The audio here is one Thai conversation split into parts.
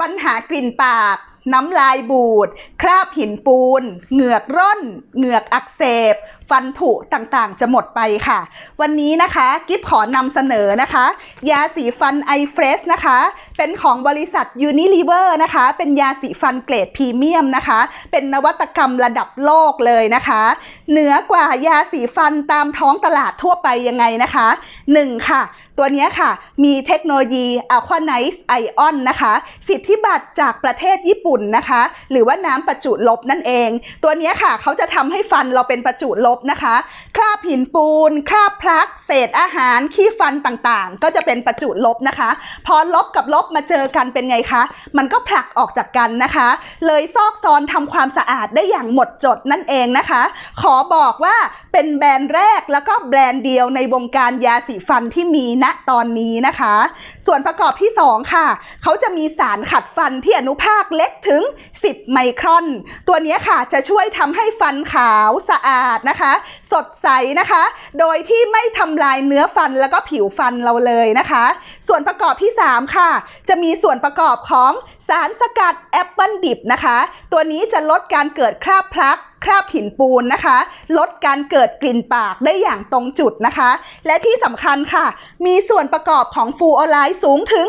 ปัญหากลิ่นปาก น้ำลายบูด คราบหินปูน เหงือกร่อนเหงือกอักเสบ ฟันผุต่างๆ จะหมดไปค่ะ วันนี้นะคะกิฟขอนำเสนอนะคะ ยาสีฟันไอเฟรชนะคะ เป็นของบริษัท Unilever นะคะ เป็นยาสีฟันเกรดพรีเมียมนะคะ เป็นนวัตกรรมระดับโลกเลยนะคะ เหนือกว่ายาสีฟันตามท้องตลาดทั่วไปยังไงนะคะ 1. ค่ะ ตัวนี้ค่ะมีเทคโนโลยี Aquanize Ion นะคะ สิทธิบัตรจากประเทศญี่ปุ่นนะคะ หรือว่าน้ำประจุลบนั่นเอง ตัวนี้ค่ะเขาจะทำให้ฟันเราเป็นประจุลบนะคะ คราบหินปูน คราบพลัก เศษอาหารขี้ฟันต่างๆ ก็จะเป็นประจุลบนะคะ พอลบกับลบมาเจอกันเป็นไงคะ มันก็ผลักออกจากกันนะคะ เลยซอกซอนทำความสะอาดได้อย่างหมดจดนั่นเองนะคะ ขอบอกว่าเป็นแบรนด์แรกแล้วก็แบรนด์เดียวในวงการยาสีฟันที่มีณตอนนี้นะคะ ส่วนประกอบที่ 2 ค่ะ เขาจะมีสารขัดฟันที่อนุภาคเล็กถึง 10 ไมครอน ตัวนี้ค่ะจะช่วยทำให้ฟันขาวสะอาดนะคะสดใสนะคะ โดยที่ไม่ทำลายเนื้อฟันแล้วก็ผิวฟันเราเลยนะคะ ส่วนประกอบที่ 3 ค่ะ จะมีส่วนประกอบของสารสกัดแอปเปิลดิบนะคะ ตัวนี้จะลดการเกิดคราบพลัก คราบหินปูนนะคะ ลดการเกิดกลิ่นปากได้อย่างตรงจุดนะคะ และที่สำคัญค่ะ มีส่วนประกอบของฟูออไลท์สูงถึง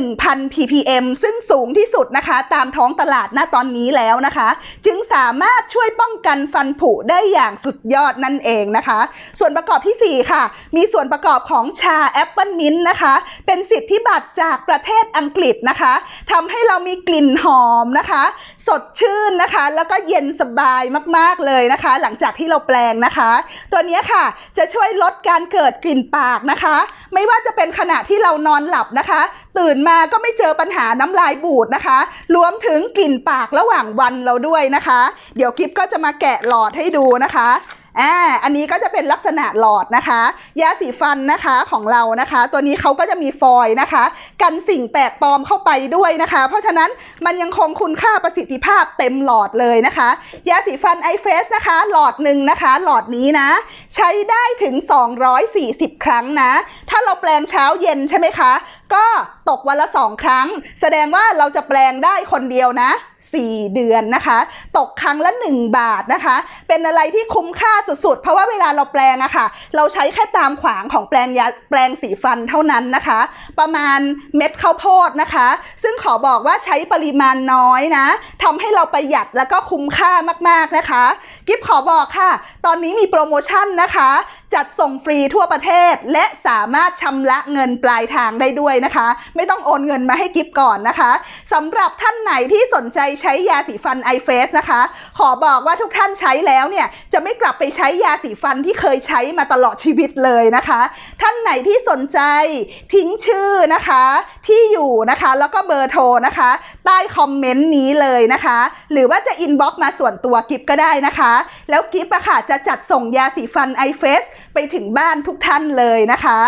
1,000 ppm ซึ่งสูงที่สุดนะคะ ตามท้องตลาดณตอนนี้แล้วนะคะ จึงสามารถช่วยป้องกันฟันผุได้อย่างสุดยอดนั่นเองนะคะ ส่วนประกอบทีสี่4 ค่ะ มีส่วนประกอบของชาแอปเปิลมินท์นะคะ เป็นสิทธิบัตรจากประเทศอังกฤษนะคะทำให้เรามีกลิ่นหอมนะคะ สดชื่นนะคะ แล้วก็เย็นสบายมากๆ เลยนะคะ หลังจากที่เราแปลงนะคะ ตัวนี้ค่ะจะช่วยลดการเกิดกลิ่นปากนะคะ ไม่ว่าจะเป็นขณะที่เรานอนหลับนะคะ ตื่นมาก็ไม่เจอปัญหาน้ำลายบูดนะคะ รวมถึงกลิ่นปากระหว่างวันเราด้วยนะคะ เดี๋ยวกิฟก็จะมาแกะหลอดให้ดูนะคะ อ่าอันนี้ก็จะเป็นลักษณะหลอดนะคะ ยาสีฟันนะคะของเรานะคะ ตัวนี้เขาก็จะมีฟอยล์นะคะ กันสิ่งแปลกปลอมเข้าไปด้วยนะคะ เพราะฉะนั้นมันยังคงคุณค่าประสิทธิภาพเต็มหลอดเลยนะคะ ยาสีฟันไอเฟสนะคะ หลอดหนึ่งนะคะ หลอดนี้นะ ใช้ได้ถึง 240 ครั้งนะ ถ้าเราแปลงเช้าเย็นใช่ไหมคะ ก็ตกวันละ 2 ครั้ง แสดงว่าเราจะแปลงได้คนเดียวนะ 4 เดือนนะคะ ตกครั้งละ 1 บาทนะคะ เป็นอะไรที่คุ้มค่าสุดๆ เพราะว่าเวลาเราแปลงอะค่ะ เราใช้แค่ตามขวางของแปลงยาแปลงสีฟันเท่านั้นนะคะ ประมาณเม็ดข้าวโพดนะคะ ซึ่งขอบอกว่าใช้ปริมาณน้อยนะทำให้เราประหยัดแล้วก็คุ้มค่ามากๆนะคะ กิฟขอบอกค่ะ ตอนนี้มีโปรโมชั่นนะคะ จัดส่งฟรีทั่วประเทศ และสามารถชำระเงินปลายทางได้ด้วยนะคะ ไม่ต้องโอนเงินมาให้กิฟก่อนนะคะสำหรับท่านไหนที่สนใจใช้ยาสีฟันไอเฟสนะคะ ขอบอกว่าทุกท่านใช้แล้วเนี่ยจะไม่กลับไปใช้ยาสีฟันที่เคยใช้มาตลอดชีวิตเลยนะคะ ท่านไหนที่สนใจทิ้งชื่อนะคะ ที่อยู่นะคะ แล้วก็เบอร์โทรนะคะ ใต้คอมเมนต์นี้เลยนะคะ หรือว่าจะอินบ็อกซ์มาส่วนตัวกิฟก็ได้นะคะ แล้วกิฟอะค่ะจะจัดส่งยาสีฟันไอเฟส ไปถึงบ้านทุกท่านเลยนะคะ